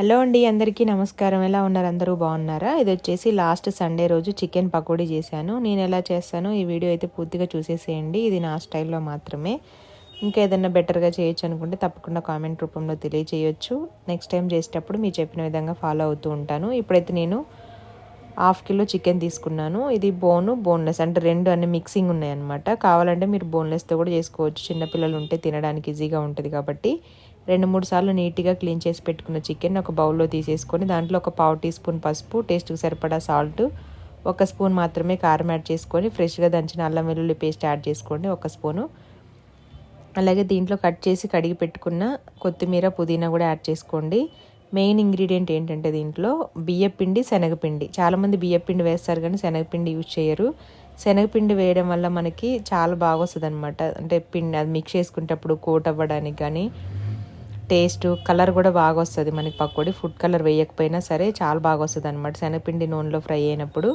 Hello అండి అందరికీ నమస్కారం. ఎలా ఉన్నారు? అందరూ బాగున్నారా? ఇది వచ్చేసి లాస్ట్ సండే రోజు చికెన్ పకోడీ చేశాను. నేను ఎలా చేస్తానో ఈ వీడియో అయితే పూర్తిగా చూసేసేయండి. ఇది నా స్టైల్లో మాత్రమే. ఇంకా ఏదైనా బెటర్గా చేయొచ్చు అనుకుంటే తప్పకుండా కామెంట్ రూపంలో తెలియచేయచ్చు. నెక్స్ట్ టైం చేసేటప్పుడు మీరు చెప్పిన విధంగా ఫాలో అవుతూ ఉంటాను. ఇప్పుడైతే నేను హాఫ్ కిలో చికెన్ తీసుకున్నాను. ఇది బోను బోన్లెస్ అంటే రెండు అన్ని మిక్సింగ్ ఉన్నాయన్నమాట. కావాలంటే మీరు బోన్లెస్తో కూడా చేసుకోవచ్చు. చిన్నపిల్లలు ఉంటే తినడానికి ఈజీగా ఉంటుంది కాబట్టి. రెండు మూడు సార్లు నీట్గా క్లీన్ చేసి పెట్టుకున్న చికెన్ ఒక బౌల్లో తీసేసుకొని దాంట్లో ఒక పావు టీ స్పూన్ పసుపు టేస్ట్కి సరిపడా సాల్ట్ ఒక స్పూన్ మాత్రమే కారం యాడ్ చేసుకొని ఫ్రెష్గా దంచిన అల్లం వెల్లుల్లి పేస్ట్ యాడ్ చేసుకోండి ఒక స్పూను. అలాగే దీంట్లో కట్ చేసి కడిగి పెట్టుకున్న కొత్తిమీర పుదీనా కూడా యాడ్ చేసుకోండి. మెయిన్ ఇంగ్రీడియంట్ ఏంటంటే దీంట్లో బియ్యపిండి శనగపిండి. చాలామంది బియ్యపిండి వేస్తారు కానీ శనగపిండి యూజ్ చేయరు. శనగపిండి వేయడం వల్ల మనకి చాలా బాగా వస్తుంది అనమాట అంటే పిండి అది మిక్స్ చేసుకునేటప్పుడు కోట్ అవ్వడానికి కానీ టేస్ట్ కలర్ కూడా బాగా వస్తుంది మనకి పకోడీ. ఫుడ్ కలర్ వేయకపోయినా సరే చాలా బాగా వస్తుంది అనమాట శనగపిండి నూనెలో ఫ్రై అయినప్పుడు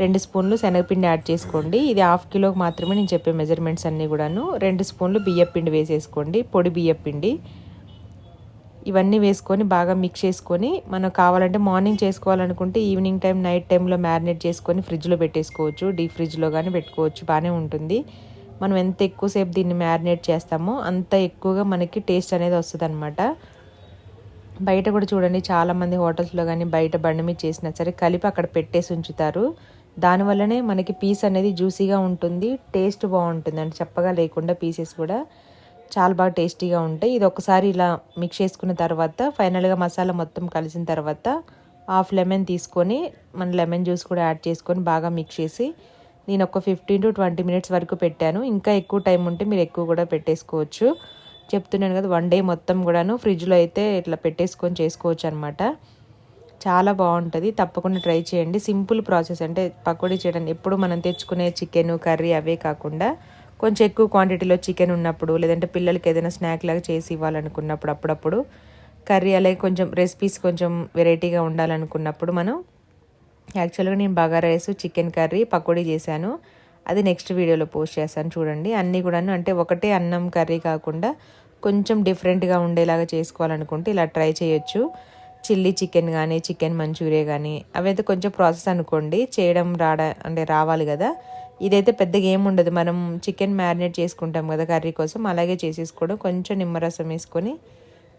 రెండు స్పూన్లు శనగపిండి యాడ్ చేసుకోండి. ఇది హాఫ్ కిలోకి మాత్రమే నేను చెప్పే మెజర్మెంట్స్ అన్నీ కూడాను. రెండు స్పూన్లు బియ్యపిండి వేసేసుకోండి. పొడి బియ్యపిండి ఇవన్నీ వేసుకొని బాగా మిక్స్ చేసుకొని మనం కావాలంటే మార్నింగ్ చేసుకోవాలనుకుంటే ఈవినింగ్ టైం నైట్ టైంలో మ్యారినేట్ చేసుకొని ఫ్రిడ్జ్లో పెట్టేసుకోవచ్చు. డీప్ ఫ్రిడ్జ్లో కానీ పెట్టుకోవచ్చు. బాగానే ఉంటుంది. మనం ఎంత ఎక్కువసేపు దీన్ని మ్యారినేట్ చేస్తామో అంత ఎక్కువగా మనకి టేస్ట్ అనేది వస్తుంది అనమాట బయట కూడా చూడండి చాలామంది హోటల్స్లో కానీ బయట బండి మీద చేసినా సరే కలిపి అక్కడ పెట్టేసి ఉంచుతారు. దానివల్లనే మనకి పీస్ అనేది జ్యూసీగా ఉంటుంది టేస్ట్ బాగుంటుంది. అంటే చెప్పగా లేకుండా పీసెస్ కూడా చాలా బాగా టేస్టీగా ఉంటాయి. ఇది ఒకసారి ఇలా మిక్స్ చేసుకున్న తర్వాత ఫైనల్గా మసాలా మొత్తం కలిసిన తర్వాత హాఫ్ లెమన్ తీసుకొని మన లెమన్ జ్యూస్ కూడా యాడ్ చేసుకొని బాగా మిక్స్ చేసి నేను ఒక ఫిఫ్టీన్ టు ట్వంటీ మినిట్స్ వరకు పెట్టాను. ఇంకా ఎక్కువ టైం ఉంటే మీరు ఎక్కువ కూడా పెట్టేసుకోవచ్చు. చెప్తున్నాను కదా వన్ డే మొత్తం కూడాను ఫ్రిడ్జ్లో అయితే ఇట్లా పెట్టేసుకొని చేసుకోవచ్చు అనమాట చాలా బాగుంటుంది. తప్పకుండా ట్రై చేయండి. సింపుల్ ప్రాసెస్ అంటే పకోడీ చేయడానికి ఎప్పుడు మనం తెచ్చుకునే చికెన్ కర్రీ అవే కాకుండా కొంచెం ఎక్కువ క్వాంటిటీలో చికెన్ ఉన్నప్పుడు లేదంటే పిల్లలకి ఏదైనా స్నాక్ లాగా చేసి ఇవ్వాలనుకున్నప్పుడు అప్పుడప్పుడు కర్రీ అలాగే కొంచెం రెసిపీస్ కొంచెం వెరైటీగా ఉండాలనుకున్నప్పుడు మనం యాక్చువల్గా నేను bagara rice chicken curry pakodi చేశాను. అది నెక్స్ట్ వీడియోలో పోస్ట్ చేస్తాను చూడండి. అన్నీ కూడాను అంటే ఒకటే అన్నం కర్రీ కాకుండా కొంచెం డిఫరెంట్గా ఉండేలాగా చేసుకోవాలనుకుంటే ఇలా ట్రై చేయొచ్చు. చిల్లీ చికెన్ కానీ చికెన్ మంచూరియా కానీ అవైతే కొంచెం ప్రాసెస్ అనుకోండి. చేయడం రాడ అంటే రావాలి కదా. ఇదైతే పెద్దగా ఏమి ఉండదు. మనం చికెన్ మ్యారినేట్ చేసుకుంటాం కదా కర్రీ కోసం. అలాగే చేసేసుకోవడం కొంచెం నిమ్మరసం వేసుకొని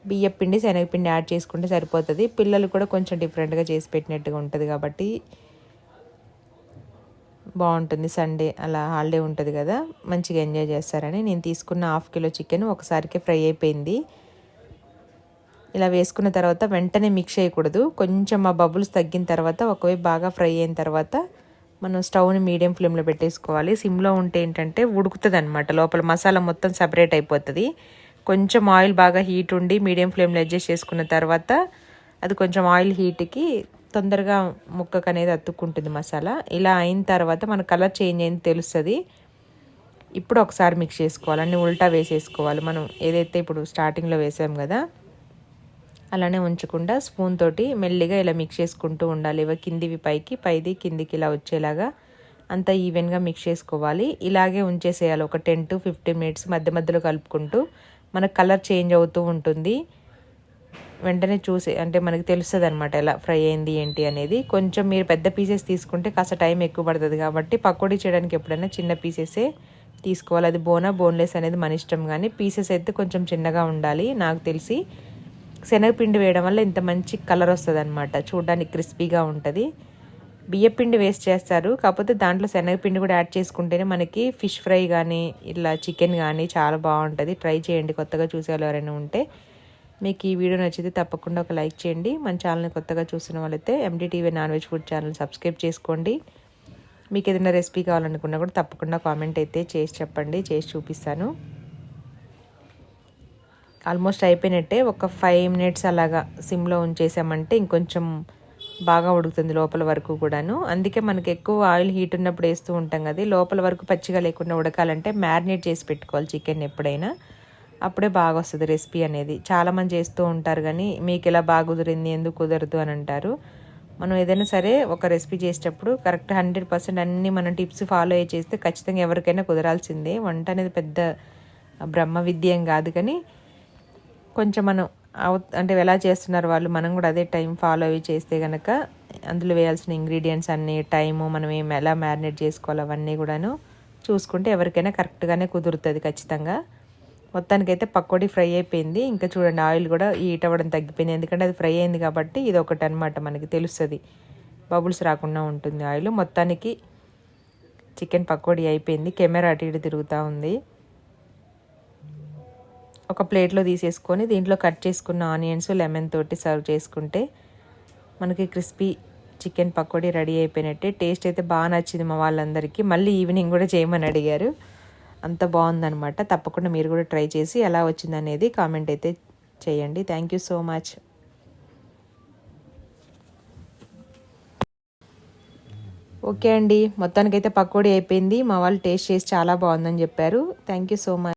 బియ్యపిండి శనగపిండి యాడ్ చేసుకుంటే సరిపోతుంది. పిల్లలు కూడా కొంచెం డిఫరెంట్గా చేసి పెట్టినట్టుగా ఉంటుంది కాబట్టి బాగుంటుంది. సండే అలా హాలిడే ఉంటుంది కదా మంచిగా ఎంజాయ్ చేస్తారని. నేను తీసుకున్న హాఫ్ కిలో చికెన్ ఒకసారికే ఫ్రై అయిపోయింది. ఇలా వేసుకున్న తర్వాత వెంటనే మిక్స్ చేయకూడదు. కొంచెం ఆ బబుల్స్ తగ్గిన తర్వాత ఒకవైపు బాగా ఫ్రై అయిన తర్వాత మనం స్టవ్ని మీడియం ఫ్లేమ్లో పెట్టేసుకోవాలి. సిమ్లో ఉంటే ఏంటంటే ఉడుకుతుంది అనమాట లోపల మసాలా మొత్తం సపరేట్ అయిపోతుంది. కొంచెం ఆయిల్ బాగా హీట్ ఉండి మీడియం ఫ్లేమ్లో అడ్జస్ట్ చేసుకున్న తర్వాత అది కొంచెం ఆయిల్ హీట్కి తొందరగా ముక్కకు అనేది అతుక్కుంటుంది మసాలా. ఇలా అయిన తర్వాత మన కలర్ చేంజ్ అయింది తెలుస్తుంది. ఇప్పుడు ఒకసారి మిక్స్ చేసుకోవాలి. అన్నీ ఉల్టా వేసేసుకోవాలి. మనం ఏదైతే ఇప్పుడు స్టార్టింగ్లో వేసాం కదా అలానే ఉంచకుండా స్పూన్ తోటి మెల్లిగా ఇలా మిక్స్ చేసుకుంటూ ఉండాలి. ఇవి కిందివి పైకి పైది కిందికి ఇలా వచ్చేలాగా అంతా ఈవెన్గా మిక్స్ చేసుకోవాలి. ఇలాగే ఉంచేసేయాలి. ఒక టెన్ టు ఫిఫ్టీన్ మినిట్స్ మధ్య మధ్యలో కలుపుకుంటూ మనకు కలర్ చేంజ్ అవుతూ ఉంటుంది. వెంటనే చూసి అంటే మనకి తెలుస్తుంది అనమాట ఎలా ఫ్రై అయింది ఏంటి అనేది. కొంచెం మీరు పెద్ద పీసెస్ తీసుకుంటే కాస్త టైం ఎక్కువ పడుతుంది కాబట్టి పకోడీ చేయడానికి ఎప్పుడైనా చిన్న పీసెసే తీసుకోవాలి. అది బోనా బోన్లెస్ అనేది మన ఇష్టం కానీ పీసెస్ అయితే కొంచెం చిన్నగా ఉండాలి నాకు తెలిసి. శనగపిండి వేయడం వల్ల ఇంత మంచి కలర్ వస్తుంది అనమాట చూడడానికి క్రిస్పీగా ఉంటుంది. బియ్యపిండి వేస్ట్ చేస్తారు. కాకపోతే దాంట్లో శనగపిండి కూడా యాడ్ చేసుకుంటేనే మనకి ఫిష్ ఫ్రై కానీ ఇలా చికెన్ కానీ చాలా బాగుంటుంది. ట్రై చేయండి. కొత్తగా చూసేవాళ్ళు ఎవరైనా ఉంటే మీకు ఈ వీడియో నచ్చితే తప్పకుండా ఒక లైక్ చేయండి. మన ఛానల్ని కొత్తగా చూసిన వాళ్ళైతే MDTV non veg food channel subscribe చేసుకోండి. మీకు ఏదైనా రెసిపీ కావాలనుకున్నా కూడా తప్పకుండా కామెంట్ అయితే చేసి చెప్పండి. చేసి చూపిస్తాను. ఆల్మోస్ట్ అయిపోయినట్టే. ఒక ఫైవ్ మినిట్స్ అలాగా సిమ్లో ఉంచేసామంటే ఇంకొంచెం బాగా ఉడుకుతుంది లోపల వరకు కూడాను. అందుకే మనకి ఎక్కువ ఆయిల్ హీట్ ఉన్నప్పుడు వేస్తూ ఉంటాం కదా లోపల వరకు పచ్చిగా లేకుండా ఉడకాలంటే మ్యారినేట్ చేసి పెట్టుకోవాలి చికెన్ ఎప్పుడైనా. అప్పుడే బాగా వస్తుంది రెసిపీ అనేది. చాలామంది చేస్తూ ఉంటారు కానీ మీకు ఎలా బాగా కుదిరింది ఎందుకు కుదరదు అని అంటారు. మనం ఏదైనా సరే ఒక రెసిపీ చేసేటప్పుడు కరెక్ట్ హండ్రెడ్ పర్సెంట్ అన్ని మనం టిప్స్ ఫాలో అయ్యి చేస్తే ఖచ్చితంగా ఎవరికైనా కుదరాల్సిందే. వంట అనేది పెద్ద బ్రహ్మ విద్యం కాదు కానీ కొంచెం మనం అంటే ఎలా చేస్తున్నారు వాళ్ళు? మనం కూడా అదే టైం ఫాలో అవి చేస్తే కనుక అందులో వేయాల్సిన ఇంగ్రీడియంట్స్ అన్నీ టైము మనం ఏం ఎలా మ్యారినేట్ చేసుకోవాలి అవన్నీ కూడాను చూసుకుంటే ఎవరికైనా కరెక్ట్గానే కుదురుతుంది ఖచ్చితంగా. మొత్తానికైతే పకోడీ ఫ్రై అయిపోయింది. ఇంకా చూడండి ఆయిల్ కూడా హీట్ అవ్వడం తగ్గిపోయింది. ఎందుకంటే అది ఫ్రై అయింది కాబట్టి ఇది ఒకటి అనమాట మనకి తెలుస్తుంది. బబుల్స్ రాకుండా ఉంటుంది ఆయిల్. మొత్తానికి చికెన్ పకోడీ అయిపోయింది. కెమెరా అటు ఇటు తిరుగుతూ ఉంది. ఒక ప్లేట్లో తీసేసుకొని దీంట్లో కట్ చేసుకున్న ఆనియన్స్ లెమన్ తోటి సర్వ్ చేసుకుంటే మనకి క్రిస్పీ చికెన్ పకోడీ రెడీ అయిపోయినట్టే. టేస్ట్ అయితే బాగా నచ్చింది మా వాళ్ళందరికీ. మళ్ళీ ఈవినింగ్ కూడా చేయమని అడిగారు. అంత బాగుందనమాట తప్పకుండా మీరు కూడా ట్రై చేసి ఎలా వచ్చిందనేది కామెంట్ అయితే చేయండి. Thank you so much okay అండి. మొత్తానికైతే పకోడీ అయిపోయింది. మా వాళ్ళు టేస్ట్ చేసి చాలా బాగుందని చెప్పారు. Thank you so much